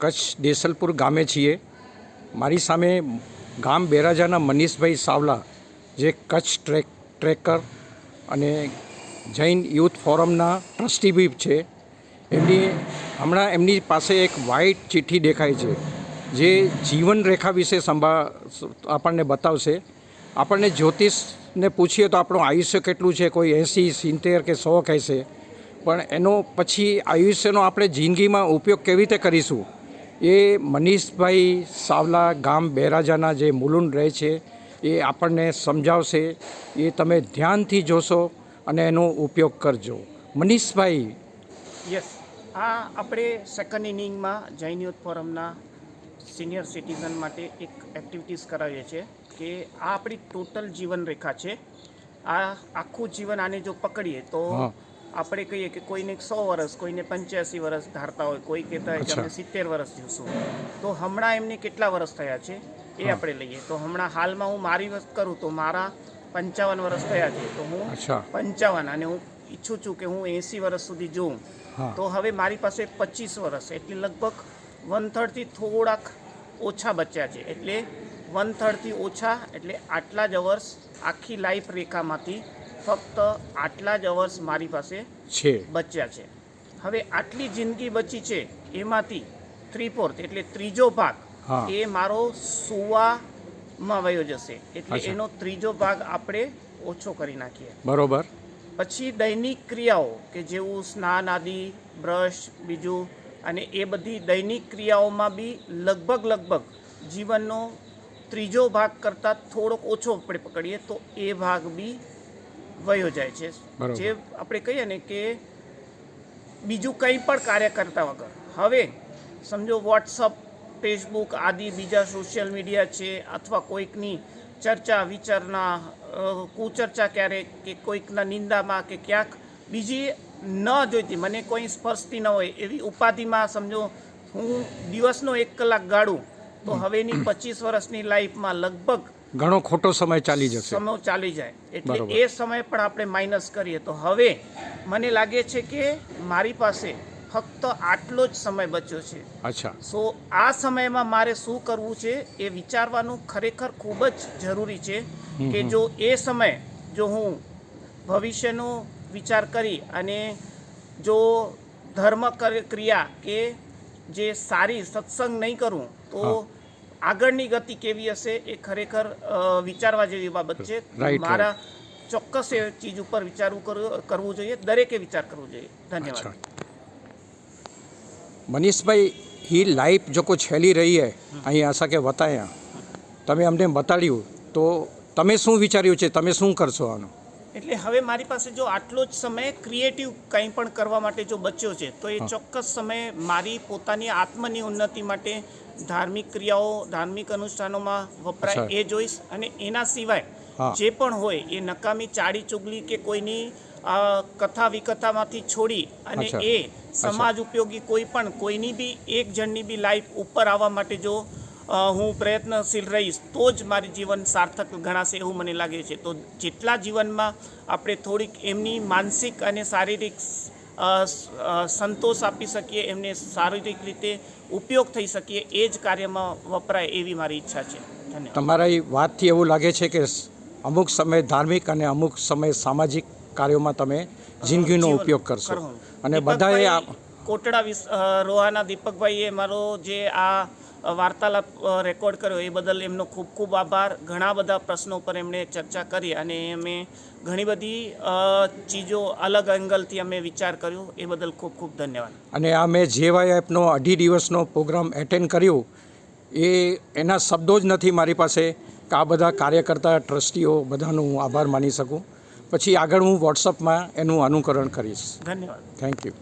કચ્છ દેસલપુર ગામે છીએ. મારી સામે ગામ બેરાજાના મનીષભાઈ સાવલા, જે કચ્છ ટ્રેક, ટ્રેકર અને જૈન યુથ ફોરમના ટ્રસ્ટી બી છે. એમની હમણાં એમની પાસે એક વ્હાઇટ ચિઠ્ઠી દેખાય છે, જે જીવન રેખા વિશે સંભા, આપણને બતાવશે. આપણને જ્યોતિષને પૂછીએ તો આપણું આયુષ્ય કેટલું છે, કોઈ એંસી, સિત્તેર કે સો કહેશે. પણ એનો પછી આયુષ્યનો આપણે જિંદગીમાં ઉપયોગ કેવી રીતે કરીશું? એ મનીષભાઈ સાવલા ગામ બેરાજાના જે મુલુંડ રહે છે એ આપણને સમજાવશે. એ તમે ધ્યાનથી જોશો અને એનો ઉપયોગ કરજો. મનીષભાઈ. યસ આ આપણે સેકન્ડ ઇનિંગમાં જૈન યુથ ફોરમના સિનિયર સિટીઝન માટે એક એક્ટિવિટીઝ કરાવીએ છીએ કે આ આપણી ટોટલ જીવન રેખા છે. આ આખું જીવન આને જો પકડીએ તો. આપણે કહીએ કે કોઈને સો વર્ષ કોઈને પંચ્યાસી વર્ષ ધારતા હોય કોઈ કહેતા હોય કે. અમે સિત્તેર વર્ષ જીવશું. તો હમણાં એમને કેટલા વર્ષ થયા છે? એ આપણે લઈએ. તો હમણાં હાલમાં હું મારી વાત કરું તો મારા પંચાવન વર્ષ થયા છે. તો હું પંચાવન અને હું ઈચ્છું છું કે હું એંસી વર્ષ સુધી જોઉં. તો હવે મારી પાસે પચીસ વર્ષ એટલે લગભગ વન થર્ડથી થોડાક ઓછા બચ્યા છે. એટલે વન થર્ડથી ઓછા એટલે આટલા જ અવર્સ આખી લાઈફ રેખામાંથી ફક્ત આટલા જ અવર્સ મારી પાસે છે. બચ્યા છે. હવે આટલી જિંદગી બચી છે એમાંથી થ્રી ફોર્થ એટલે ત્રીજો ભાગ એ મારો સુવામાં વયો જશે. એટલે એનો ત્રીજો ભાગ આપણે ઓછો કરી નાખીએ. બરોબર. પછી દૈનિક ક્રિયાઓ કે જેવું સ્નાન આદિ બ્રશ બીજું અને એ બધી દૈનિક ક્રિયાઓમાં બી લગભગ લગભગ જીવનનો ત્રીજો ભાગ કરતાં થોડોક ઓછો આપણે પકડીએ તો એ ભાગ બી વયો જાય છે. જે આપણે કહીએ ને કે બીજું કંઈ પણ કાર્ય કરતા વગર. હવે સમજો વોટ્સઅપ ફેસબુક આદિ બીજા સોશિયલ મીડિયા છે અથવા કોઈકની ચર્ચા વિચારના કુચર્ચા ક્યારેક કે કોઈકના નિંદામાં કે ક્યાંક બીજી ન જોઈતી મને કોઈ સ્પર્શતી ન હોય એવી ઉપાધિમાં સમજો હું દિવસનો એક કલાક ગાળું તો હવેની પચીસ વર્ષની લાઈફમાં લગભગ ઘણો ખોટો સમય ચાલી જશે. સમય ચાલી જાય. એટલે એ સમય પણ આપણે માઇનસ કરીએ. તો હવે મને લાગે છે કે મારી પાસે ફક્ત આટલો જ સમય બચ્યો છે. અચ્છા. સો આ સમયમાં મારે શું કરવું છે એ વિચારવાનું ખરેખર ખૂબ જ જરૂરી છે કે જો એ સમય જો હું ભવિષ્યનો વિચાર કરી અને જો ધર્મ ક્રિયા કે જે સારી સત્સંગ નહીં કરું તો. આગળની ગતિ કેવી હશે એ ખરેખર વિચારવા જેવી બાબત છે. મારા ચોક્કસ એ ચીજ ઉપર વિચારવું કરવું જોઈએ. દરેકે વિચાર કરવો જોઈએ. ધન્યવાદ. મનીષભાઈ હી લાઈફ જો કોઈ છેલી રહી હે અહીં આશા કે વતાયા. તમે અમને બતાડ્યું. તો તમે શું વિચાર્યું છે? તમે શું કરશો આનું? એટલે હવે મારી પાસે જો આટલો જ સમય ક્રિએટિવ કંઈ પણ કરવા માટે જો બચ્યો છે તો એ ચોક્કસ સમય મારી પોતાની આત્મની ઉન્નતિ માટે ધાર્મિક ક્રિયાઓ ધાર્મિક અનુષ્ઠાનોમાં વપરાય એ જોઈશ અને એના સિવાય જે પણ હોય એ નકામી ચાડી ચુગલી કે કોઈની કથા વિકથામાંથી છોડી અને એ સમાજ ઉપયોગી કોઈ પણ કોઈની બી એક જણની બી લાઈફ ઉપર આવવા માટે જો હું પ્રયત્નશીલ રહીશ તો જ મારી જીવન સાર્થક ગણાશે એવું મને લાગે છે. તો જેટલા જીવનમાં આપણે થોડીક એમની માનસિક અને શારીરિક સંતોષ આપી શકીએ એમને શારીરિક રીતે ઉપયોગ થઈ શકીએ એ જ કાર્યમાં વપરાય એવી મારી ઈચ્છા છે. ધન્યવાદ. તમારા વાતથી એવું લાગે છે કે અમુક સમય ધાર્મિક અને અમુક સમય સામાજિક કાર્યોમાં તમે જિંદગીનો ઉપયોગ કરશો. અને બધાએ કોટડા રોહાના દીપકભાઈએ મારો જે આ વાર્તાલાપ રેકોર્ડ કર્યો એ બદલ એમનો ખૂબ ખૂબ આભાર. ઘણા બધા પ્રશ્નો પર એમણે ચર્ચા કરી અને અમે ઘણી બધી ચીજો અલગ એંગલથી અમે વિચાર કર્યો. એ બદલ ખૂબ ખૂબ ધન્યવાદ. અને આ મેં જેવાયએફનો અઢી દિવસનો પ્રોગ્રામ એટેન્ડ કર્યો. એ એના શબ્દો જ નથી મારી પાસે કે આ બધા કાર્યકર્તા ટ્રસ્ટીઓ બધાનો હું આભાર માની શકું. પછી આગળ હું વોટ્સઅપમાં એનું અનુકરણ કરીશ. ધન્યવાદ. Thank you.